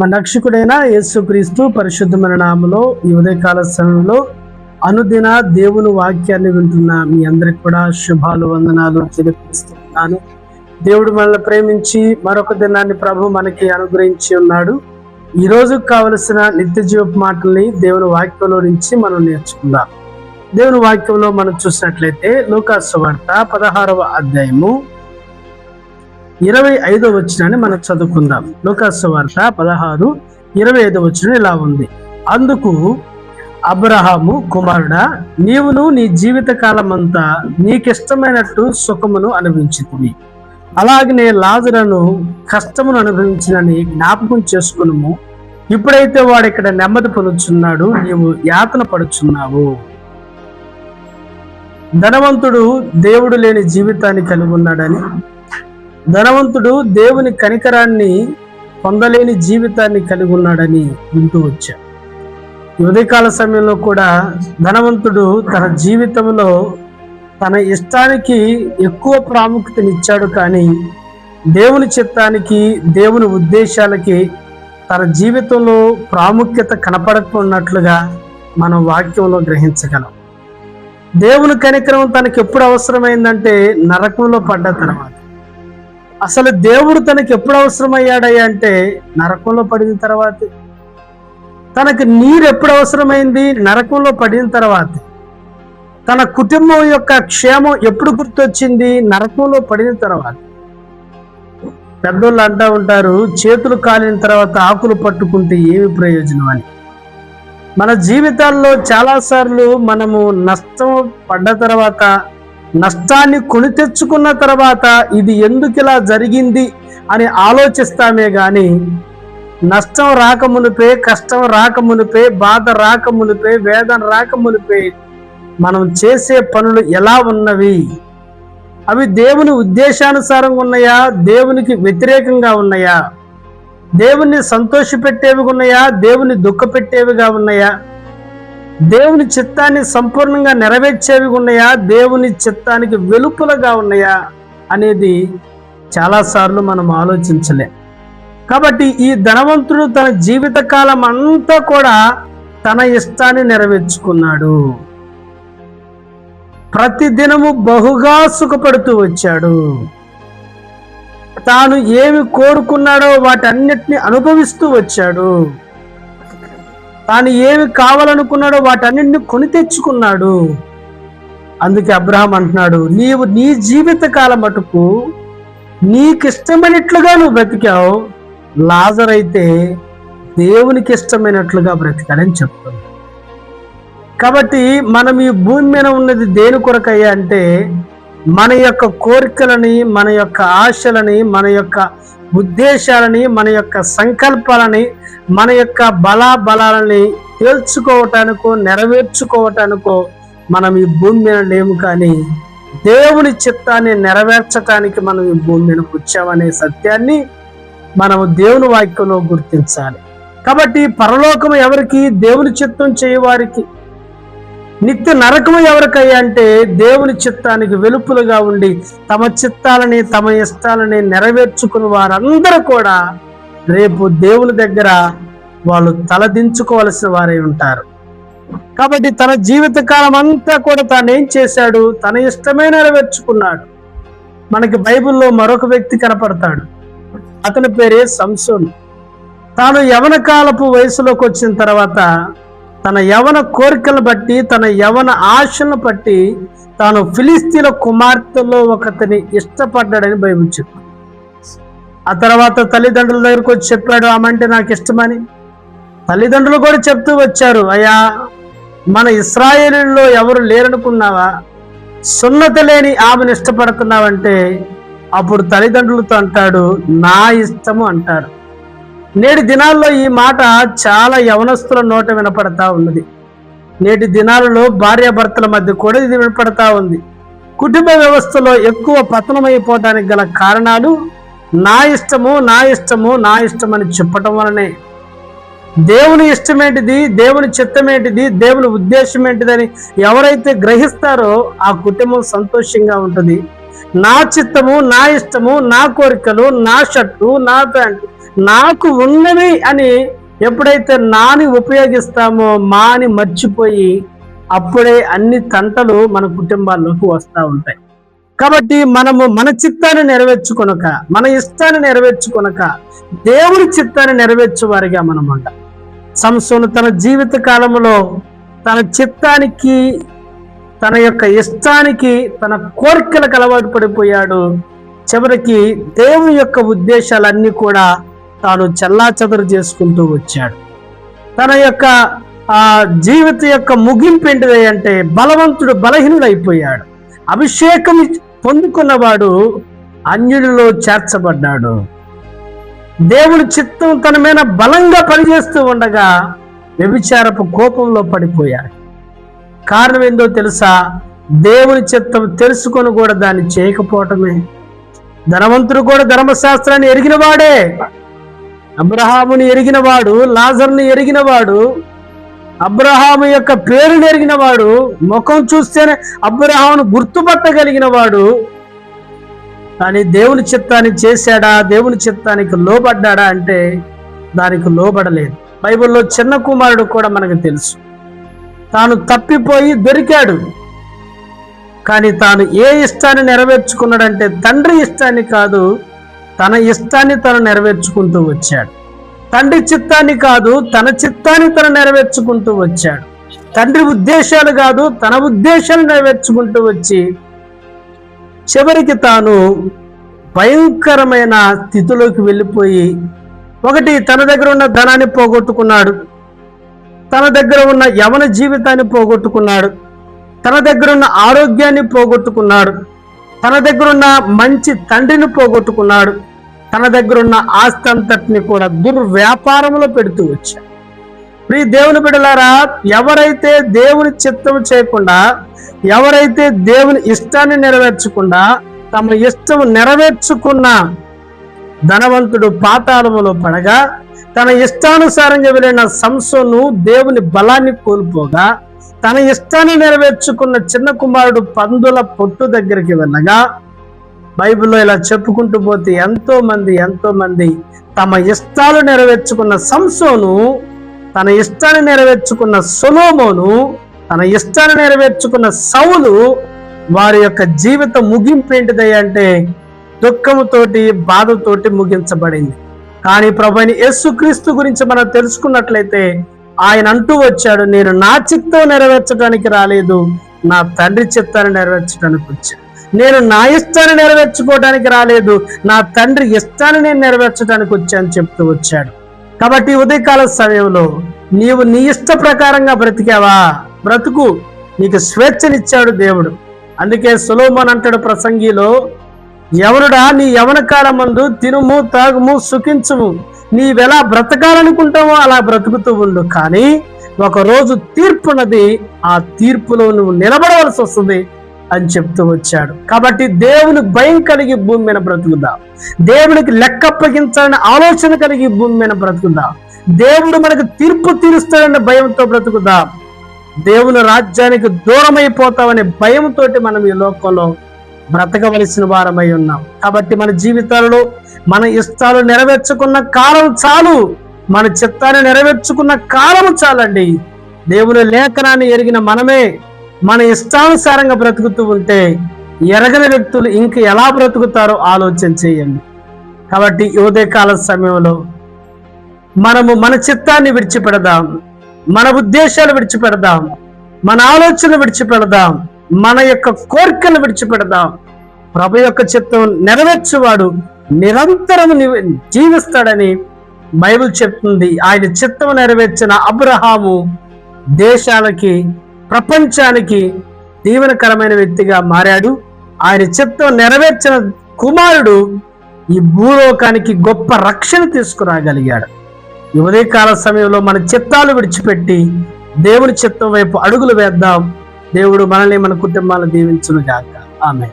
మన రక్షకుడైన యేసుక్రీస్తు పరిశుద్ధమైన నామలో ఈ ఉదయకాల సమయంలో అనుదిన దేవుని వాక్యాన్ని వింటున్న మీ అందరికి కూడా శుభాలు వందనాలు తెలిపిస్తున్నాను దేవుడు మనల్ని ప్రేమించి మరొక దినాన్ని ప్రభు మనకి అనుగ్రహించి ఉన్నాడు. ఈ రోజుకు కావలసిన నిత్య జీవపు మాటల్ని దేవుని వాక్యంలో నుంచి మనం నేర్చుకుందాం. దేవుని వాక్యంలో మనం చూసినట్లయితే లూకాసు వార్త పదహారవ అధ్యాయము ఇరవై ఐదో వచ్చినాన్ని మనం చదువుకుందాం. లోకాసు వార్త పదహారు ఇరవై ఐదో వచ్చిన ఇలా ఉంది. అందుకు అబ్రహాము కుమారుడా నీవును నీ జీవిత కాలమంతా నీకిష్టమైనట్టు సుఖమును అనుభవించుకుని అలాగనే లాజరను కష్టమును అనుభవించినని జ్ఞాపకం చేసుకును ఇప్పుడైతే వాడు ఇక్కడ నెమ్మది పొందుచున్నాడు నీవు యాతన పడుచున్నావు. ధనవంతుడు దేవుడు లేని జీవితాన్ని కలిగి ఉన్నాడని ధనవంతుడు దేవుని కనికరాన్ని పొందలేని జీవితాన్ని కలిగి ఉన్నాడని వింటూ వచ్చా. ఉదయకాల సమయంలో కూడా ధనవంతుడు తన జీవితంలో తన ఇష్టానికి ఎక్కువ ప్రాముఖ్యతనిచ్చాడు కానీ దేవుని చిత్తానికి దేవుని ఉద్దేశాలకి తన జీవితంలో ప్రాముఖ్యత కనపడకున్నట్లుగా మనం వాక్యంలో గ్రహించగలం. దేవుని కనికరం తనకి ఎప్పుడు అవసరమైందంటే నరకంలో పడ్డ తర్వాత. అసలు దేవుడు తనకి ఎప్పుడు అవసరమయ్యాడయ్యా అంటే నరకంలో పడిన తర్వాత. తనకి నీరు ఎప్పుడు అవసరమైంది? నరకంలో పడిన తర్వాత. తన కుటుంబం యొక్క క్షేమం ఎప్పుడు గుర్తొచ్చింది? నరకంలో పడిన తర్వాత. పెద్దోళ్ళు అంటూ ఉంటారు చేతులు కాలిన తర్వాత ఆకులు పట్టుకుంటే ఏమి ప్రయోజనం అని. మన జీవితాల్లో చాలాసార్లు మనము నష్టం పడ్డ తర్వాత నష్టాన్ని కొని తెచ్చుకున్న తర్వాత ఇది ఎందుకు ఇలా జరిగింది అని ఆలోచిస్తామే గాని నష్టం రాకమునిపే కష్టం రాకమునిపే బాధ రాకమునిపే వేదన రాకమునిపే మనం చేసే పనులు ఎలా ఉన్నవి? అవి దేవుని ఉద్దేశానుసారంగా ఉన్నాయా? దేవునికి వ్యతిరేకంగా ఉన్నాయా? దేవుణ్ణి సంతోషపెట్టేవిగా ఉన్నాయా? దేవుని దుఃఖపెట్టేవిగా ఉన్నాయా? దేవుని చిత్తాన్ని సంపూర్ణంగా నెరవేర్చేవి ఉన్నాయా? దేవుని చిత్తానికి వెలుపులగా ఉన్నాయా? అనేది చాలాసార్లు మనం ఆలోచించలే. కాబట్టి ఈ ధనవంతుడు తన జీవితకాలం అంతా కూడా తన ఇష్టాన్ని నెరవేర్చుకున్నాడు. ప్రతి దినము బహుగా సుఖపడుతూ వచ్చాడు. తాను ఏమి కోరుకున్నాడో వాటన్నిటిని అనుభవిస్తూ వచ్చాడు. తాను ఏమి కావాలనుకున్నాడో వాటన్నింటిని కొని తెచ్చుకున్నాడు. అందుకే అబ్రహాం అంటున్నాడు నీవు నీ జీవిత కాలం మటుకు నీకు ఇష్టమైనట్లుగా నువ్వు బ్రతికావు. లాజర్ అయితే దేవునికి ఇష్టమైనట్లుగా బ్రతికాడని చెప్తుంది. కాబట్టి మనం ఈ భూమి మీద ఉన్నది దేని కొరకయ్యా అంటే మన యొక్క కోరికలని మన యొక్క ఆశలని మన యొక్క ఉద్దేశాలని మన యొక్క సంకల్పాలని మన యొక్క బల బలాలని తేల్చుకోవటానికో నెరవేర్చుకోవటానికో మనం ఈ భూమి మీద లేము కానీ దేవుని చిత్తాన్ని నెరవేర్చటానికి మనం ఈ భూమి మీదకి వచ్చామనే సత్యాన్ని మనము దేవుని వాక్యంలో గుర్తించాలి. కాబట్టి పరలోకం ఎవరికి దేవుని చిత్తం చేయవారికి నిత్య నరకము ఎవరికయ్యా అంటే దేవుని చిత్తానికి వెలుపులుగా ఉండి తమ చిత్తాలని తమ ఇష్టాలని నెరవేర్చుకుని వారందరూ కూడా రేపు దేవుని దగ్గర వాళ్ళు తలదించుకోవలసిన వారై ఉంటారు. కాబట్టి తన జీవితకాలం అంతా కూడా తాను ఏం చేశాడు? తన ఇష్టమే నెరవేర్చుకున్నాడు. మనకి బైబిల్లో మరొక వ్యక్తి కనపడతాడు. అతని పేరే సంసోన్. తాను యవన కాలపు వయసులోకి వచ్చిన తర్వాత తన యవన కోరికలు బట్టి తన యవన ఆశలను బట్టి తాను ఫిలిస్తీన్ల కుమార్తెలో ఒకతని ఇష్టపడ్డాడని బైబిల్ చెప్పు ఆ తర్వాత తల్లిదండ్రుల దగ్గరకు వచ్చి చెప్పాడు ఆమె అంటే నాకు ఇష్టమని. తల్లిదండ్రులు కూడా చెప్తూ వచ్చారు అయ్యా మన ఇస్రాయేలీలో ఎవరు లేరనుకున్నావా? సున్నత లేని ఆమెను ఇష్టపడుతున్నావంటే అప్పుడు తల్లిదండ్రులతో అంటాడు నా ఇష్టము అంటారు నేటి దినాల్లో ఈ మాట చాలా యవనస్తుల నోట వినపడతా ఉన్నది. నేటి దినాలలో భార్యాభర్తల మధ్య కూడా ఇది వినపడతా ఉంది. కుటుంబ వ్యవస్థలో ఎక్కువ పతనమైపోవడానికి గల కారణాలు నా ఇష్టము నా ఇష్టము నా ఇష్టం అని చెప్పటం వలనే. దేవుని ఇష్టమేంటిది? దేవుని చిత్తమేంటిది? దేవుని ఉద్దేశం ఏంటిదని ఎవరైతే గ్రహిస్తారో ఆ కుటుంబం సంతోషంగా ఉంటుంది. నా చిత్తము నా ఇష్టము నా కోరికలు నా షర్టు నా ప్యాంటు నాకు ఉన్నవి అని ఎప్పుడైతే నాని ఉపయోగిస్తామో మాని మర్చిపోయి అప్పుడే అన్ని తంటలు మన కుటుంబాల్లోకి వస్తూ ఉంటాయి. కాబట్టి మనము మన చిత్తాన్ని నెరవేర్చుకొనక మన ఇష్టాన్ని నెరవేర్చుకొనక దేవుని చిత్తాన్ని నెరవేర్చేవారిగా మనం అంట సంసోను తన జీవిత కాలంలో తన చిత్తానికి తన యొక్క ఇష్టానికి తన కోరికలకు అలవాటు పడిపోయాడు. చివరికి దేవుని యొక్క ఉద్దేశాలన్నీ కూడా తాను చెల్లాచెదరు చేసుకుంటూ వచ్చాడు. తన యొక్క ఆ జీవిత యొక్క ముగింపు ఏంటిది అంటే బలవంతుడు బలహీనుడైపోయాడు. అభిషేకం పొందుకున్నవాడు అన్యుడిలో చేర్చబడ్డాడు. దేవుడి చిత్తం తన మీద బలంగా పనిచేస్తూ ఉండగా వ్యభిచారపు కోపంలో పడిపోయాడు. కారణం ఏందో తెలుసా? దేవుని చిత్తం తెలుసుకొని కూడా దాన్ని చేయకపోవటమే. ధనవంతుడు కూడా ధర్మశాస్త్రాన్ని ఎరిగినవాడే. అబ్రహాముని ఎరిగినవాడు లాజర్ని ఎరిగినవాడు అబ్రహాము యొక్క పేరు ఎరిగిన వాడు ముఖం చూస్తేనే అబ్రహామును గుర్తుపట్టగలిగిన వాడు. కానీ దేవుని చిత్తాన్ని చేశాడా? దేవుని చిత్తానికి లోబడ్డాడా అంటే దానికి లోబడలేదు. బైబిల్లో చిన్న కుమారుడు కూడా మనకు తెలుసు. తాను తప్పిపోయి దొరికాడు. కానీ తాను ఏ ఇష్టాన్ని నెరవేర్చుకున్నాడంటే తండ్రి ఇష్టాన్ని కాదు తన ఇష్టాన్ని తను నెరవేర్చుకుంటూ వచ్చాడు. తండ్రి చిత్తాన్ని కాదు తన చిత్తాన్ని తను నెరవేర్చుకుంటూ వచ్చాడు. తండ్రి ఉద్దేశాలు కాదు తన ఉద్దేశాలు నెరవేర్చుకుంటూ వచ్చి చివరికి తాను భయంకరమైన స్థితిలోకి వెళ్ళిపోయి ఒకటి తన దగ్గర ఉన్న ధనాన్ని పోగొట్టుకున్నాడు. తన దగ్గర ఉన్న యవన జీవితాన్ని పోగొట్టుకున్నాడు. తన దగ్గర ఉన్న ఆరోగ్యాన్ని పోగొట్టుకున్నాడు. తన దగ్గర ఉన్న మంచి తండ్రిని పోగొట్టుకున్నాడు. తన దగ్గర ఉన్న ఆస్తి అంతటిని కూడా దుర్వ్యాపారంలో పెడుతూ వచ్చాడు. ప్రియ దేవుని బిడలారా ఎవరైతే దేవుని చిత్తం చేయకుండా ఎవరైతే దేవుని ఇష్టాన్ని నెరవేర్చకుండా తమ ఇష్టం నెరవేర్చుకున్న ధనవంతుడు పాతాళములో పడగా తన ఇష్టానుసారంగా వెళ్ళిన సంసోను దేవుని బలాన్ని కోల్పోగా తన ఇష్టాన్ని నెరవేర్చుకున్న చిన్న కుమారుడు పందుల పొట్టు దగ్గరికి వెళ్ళగా బైబిల్లో ఇలా చెప్పుకుంటూ పోతే ఎంతో మంది ఎంతో మంది తమ ఇష్టాలు నెరవేర్చుకున్న సంసోను తన ఇష్టాన్ని నెరవేర్చుకున్న సొలోమోను తన ఇష్టాన్ని నెరవేర్చుకున్న సౌలు వారి యొక్క జీవిత ముగింపు ఏంటిది అంటే దుఃఖముతోటి బాధతోటి ముగించబడింది. కానీ ప్రభుని యేసుక్రీస్తు గురించి మనం తెలుసుకున్నట్లయితే ఆయన అంటూ వచ్చాడు నేను నా చిత్తం నెరవేర్చడానికి రాలేదు నా తండ్రి చిత్తాన్ని నెరవేర్చడానికి వచ్చాను. నేను నా ఇష్టాన్ని నెరవేర్చుకోవడానికి రాలేదు. నా తండ్రి ఇష్టాన్ని నేను నెరవేర్చడానికి వచ్చాను చెప్తూ వచ్చాడు. కాబట్టి ఉదయకాల సమయంలో నీవు నీ ఇష్ట ప్రకారంగా బ్రతికావా? బ్రతుకు. నీకు స్వేచ్ఛనిచ్చాడు దేవుడు. అందుకే సులోమన్ అంటాడు ప్రసంగిలో ఎవరుడా నీ యవన కాలమందు తినుము తాగుము సుఖించుము. నీవెలా బ్రతకాలనుకుంటావో అలా బ్రతుకుతూ ఉండు. కానీ ఒకరోజు తీర్పున్నది ఆ తీర్పులో నువ్వు నిలబడవలసి వస్తుంది అని చెప్తూ వచ్చాడు. కాబట్టి దేవుని భయం కలిగి భూమి మీద బ్రతుకుదా. దేవునికి లెక్కప్పగించాలని ఆలోచన కలిగి భూమి మీద బ్రతుకుదా. దేవుడు మనకు తీర్పు తీరుస్తాడన్న భయంతో బ్రతుకుదా. దేవుని రాజ్యానికి దూరమైపోతామనే భయంతో మనం ఈ లోకంలో బ్రతకవలసిన వారమై ఉన్నాం. కాబట్టి మన జీవితాలలో మన ఇష్టాలు నెరవేర్చుకున్న కాలం చాలు. మన చిత్తాన్ని నెరవేర్చుకున్న కాలం చాలండి. దేవుని లేఖనాన్ని ఎరిగిన మనమే మన ఇష్టానుసారంగా బ్రతుకుతూ ఉంటే ఎరగని వ్యక్తులు ఇంక ఎలా బ్రతుకుతారో ఆలోచన చేయండి. కాబట్టి కాల సమయంలో మనము మన చిత్తాన్ని విడిచిపెడదాం. మన ఉద్దేశాలు విడిచిపెడదాం. మన ఆలోచన విడిచిపెడదాం. మన యొక్క కోరికలు విడిచిపెడదాం. ప్రభు యొక్క చిత్తం నెరవేర్చువాడు నిరంతరం జీవిస్తాడని బైబిల్ చెప్తుంది. ఆయన చిత్తం నెరవేర్చిన అబ్రహాము దేశాలకి ప్రపంచానికి దీవెనకరమైన వ్యక్తిగా మారాడు. ఆయన చిత్తం నెరవేర్చిన కుమారుడు ఈ భూలోకానికి గొప్ప రక్షణ తీసుకురాగలిగాడు. ఈ ఉదయకాల సమయంలో మన చిత్తాలు విడిచిపెట్టి దేవుని చిత్తం వైపు అడుగులు వేద్దాం. దేవుడు మనల్ని మన కుటుంబాలను దీవించును గాక ఆమె